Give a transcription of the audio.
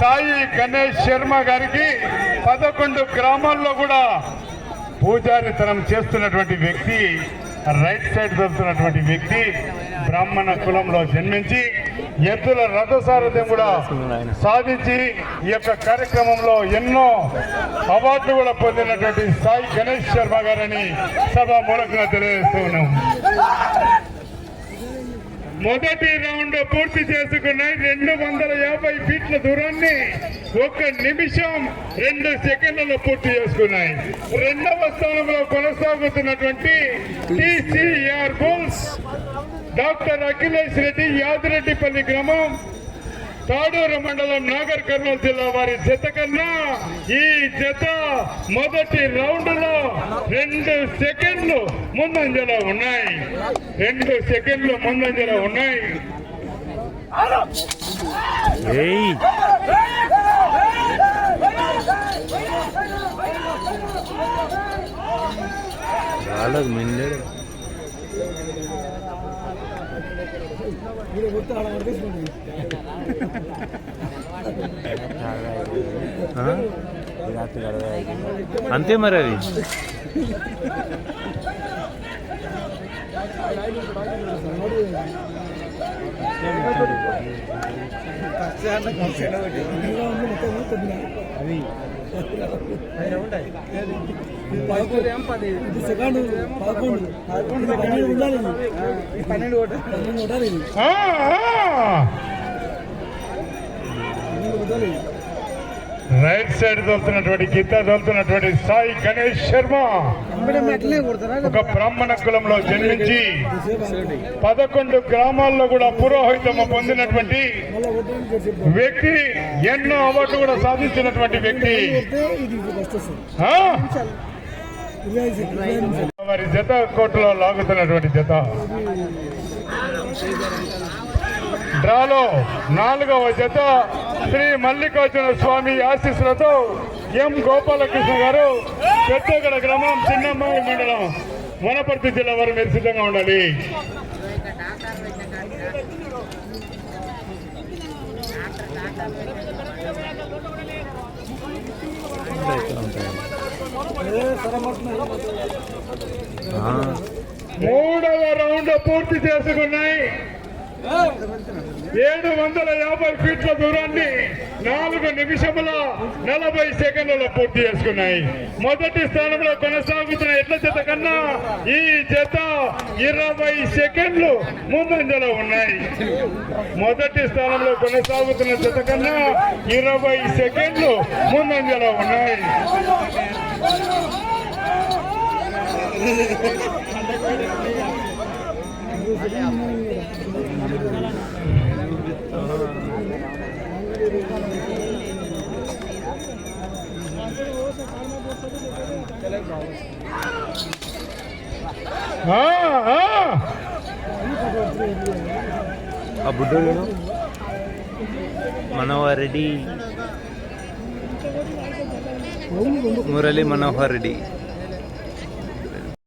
సాయి గణేష్ శర్మ గారికి పదకొండు గ్రామాల్లో కూడా పూజారితనం చేస్తున్నటువంటి వ్యక్తి రైట్ సైడ్ దొరుకుతున్నటువంటి వ్యక్తి బ్రాహ్మణ కులంలో జన్మించి ఎద్దుల రథసారథ్యం కూడా సాధించి ఈ యొక్క కార్యక్రమంలో ఎన్నో అవార్డులు కూడా పొందినటువంటి సాయి గణేష్ శర్మ గారని సభా మూలకంగా తెలియజేస్తూ ఉన్నాం. మొదటి రౌండ్ పూర్తి చేసుకున్నాయి రెండు వందల యాభై ఫీట్ల దూరాన్ని ఒక నిమిషం రెండు సెకండ్లలో పూర్తి చేసుకున్నాయి. రెండవ స్థానంలో కొనసాగుతున్నటువంటి TCR bulls doctor Akhilesh Reddy Yadireddipalli గ్రామం తాడూరు మండలం నాగర్ కర్నూలు జిల్లా వారి జత కన్నా ఈ జత మొదటి రౌండ్లో రెండు సెకండ్లు ముందంజలో ఉన్నాయి. రెండు సెకండ్లు ముందంజలో ఉన్నాయి. రాలేదు మిండేడు. అంతే మరి అది. సెకండ్ పదకొండు పన్నెండు ఉండాలి. పన్నెండు పన్నెండు ఉండాలి. పన్నెండు ఉండాలి రైట్ సైడ్ దొరుకుతున్నటువంటి గీత దొరుకుతున్నటువంటి సాయి గణేష్ శర్మ. ఒక బ్రాహ్మణ కులంలో జన్మించి పదకొండు గ్రామాల్లో కూడా పురోహితం పొందినటువంటి వ్యక్తి ఎన్నో అవార్డు కూడా సాధించినటువంటి వ్యక్తి. వారి జత కోర్టులో లాగుతున్నటువంటి జత. డ్రాలో నాలుగవ జత. శ్రీ మల్లికార్జున స్వామి ఆశీస్సులతో ఎం గోపాలకృష్ణ గారు పెద్దగడ గ్రామం చిన్నమ్మాయి మండలం వనపర్తి జిల్లా వారు మీరు సిద్ధంగా ఉండాలి. మూడవ రౌండ్ పూర్తి చేసుకున్నాయి. ఏడు వందల యాభై ఫీట్ల దూరాన్ని నాలుగు నిమిషముల నలభై సెకండ్లలో పూర్తి చేసుకున్నాయి. మొదటి స్థానంలో కొనసాగుతున్న ఎట్ల జత కన్నా ఈ జత ఇరవై సెకండ్లు ముందంజలో ఉన్నాయి. మొదటి స్థానంలో కొనసాగుతున్న జత కన్నా ఇరవై సెకండ్లు ముందంజలో ఉన్నాయి. ఆ, ಆ ಬುಡ್ಡೋಳೇನು? ಮನೋಹರ್ ರೆಡ್ಡಿ. ಮನೋಹರ್ ರೆಡ್ಡಿ.